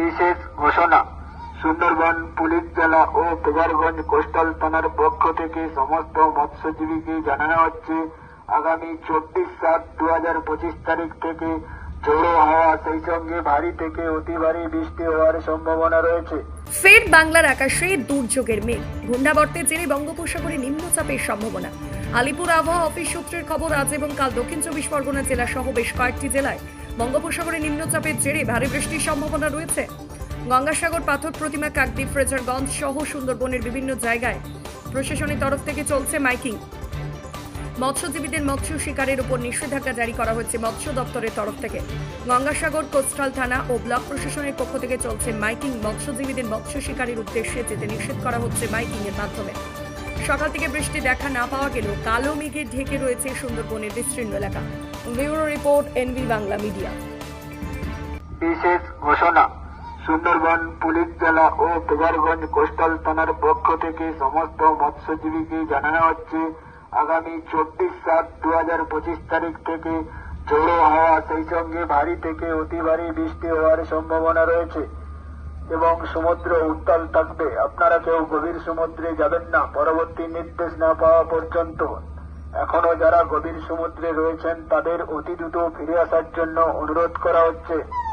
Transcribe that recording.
বিশেষ ঘোষণা। সুন্দরবন, পুলিশ জেলা ও তেজারগঞ্জ কোস্টাল থানার পক্ষ থেকে সমস্ত মৎস্যজীবীকে জানানো হচ্ছে, আগামী চব্বিশ সাত দু হাজার পঁচিশ তারিখ থেকে ঝোড়ো হাওয়া সেই সঙ্গে ভারী থেকে অতি ভারী বৃষ্টি হওয়ার সম্ভাবনা রয়েছে। ফের বাংলার আকাশে দুর্যোগের মেঘ। ঘূর্ণাবর্তের জেরে বঙ্গোপসাগরে নিম্নচাপের সম্ভাবনা। আলিপুর আবহাওয়া অফিস সূত্রের খবর, আজ এবং কাল দক্ষিণ চব্বিশ পরগনা জেলা সহ বেশ কয়েকটি জেলায় বঙ্গোপসাগরে নিম্নচাপের জেরে ভারী বৃষ্টির সম্ভাবনা রয়েছে। গঙ্গাসাগর, পাথর প্রতিমা, কাকদ্বীপ, ফ্রেজারগঞ্জ সহ সুন্দরবনের বিভিন্ন জায়গায় প্রশাসনের তরফ থেকে চলছে মাইকিং। মৎস্যজীবীদের মৎস্য শিকারের উপর নিষেধাজ্ঞা জারি করা হয়েছে মৎস্য দপ্তরের তরফ থেকে। গঙ্গাসাগর, কোস্টাল থানা ও ব্লক প্রশাসনের পক্ষ থেকে চলছে মাইকিং। মৎস্যজীবীদের মৎস্য শিকারের উদ্দেশ্যে যেতে নিষেধ করা হচ্ছে মাইকিং এর মাধ্যমে। সকাল থেকে বৃষ্টি দেখা না পাওয়া গেলেও কালো মেঘে ঢেকে রয়েছে সুন্দরবনের বিস্তীর্ণ এলাকা। Bureau report NB Bangla media. বিশেষ ঘোষণা, সুন্দরবন, পুলিশ জেলা ও তেজারগঞ্জ কোস্টাল থানার পক্ষ থেকে সমস্ত মৎস্যজীবীকে জানানো হচ্ছে, আগামী চব্বিশ সাত দু হাজার পঁচিশ তারিখ থেকে ঝোড়ো হাওয়া সেই সঙ্গে ভারী থেকে অতি ভারী বৃষ্টি হওয়ার সম্ভাবনা রয়েছে। এবং সমুদ্র উত্তাল থাকবে। আপনারা কেউ গভীর সমুদ্রে যাবেন না। পরবর্তী নির্দেশ না পাওয়া পর্যন্ত। এখনও যারা গভীর সমুদ্রে রয়েছেন, তাদের অতি দ্রুত ফিরে আসার জন্য অনুরোধ করা হচ্ছে।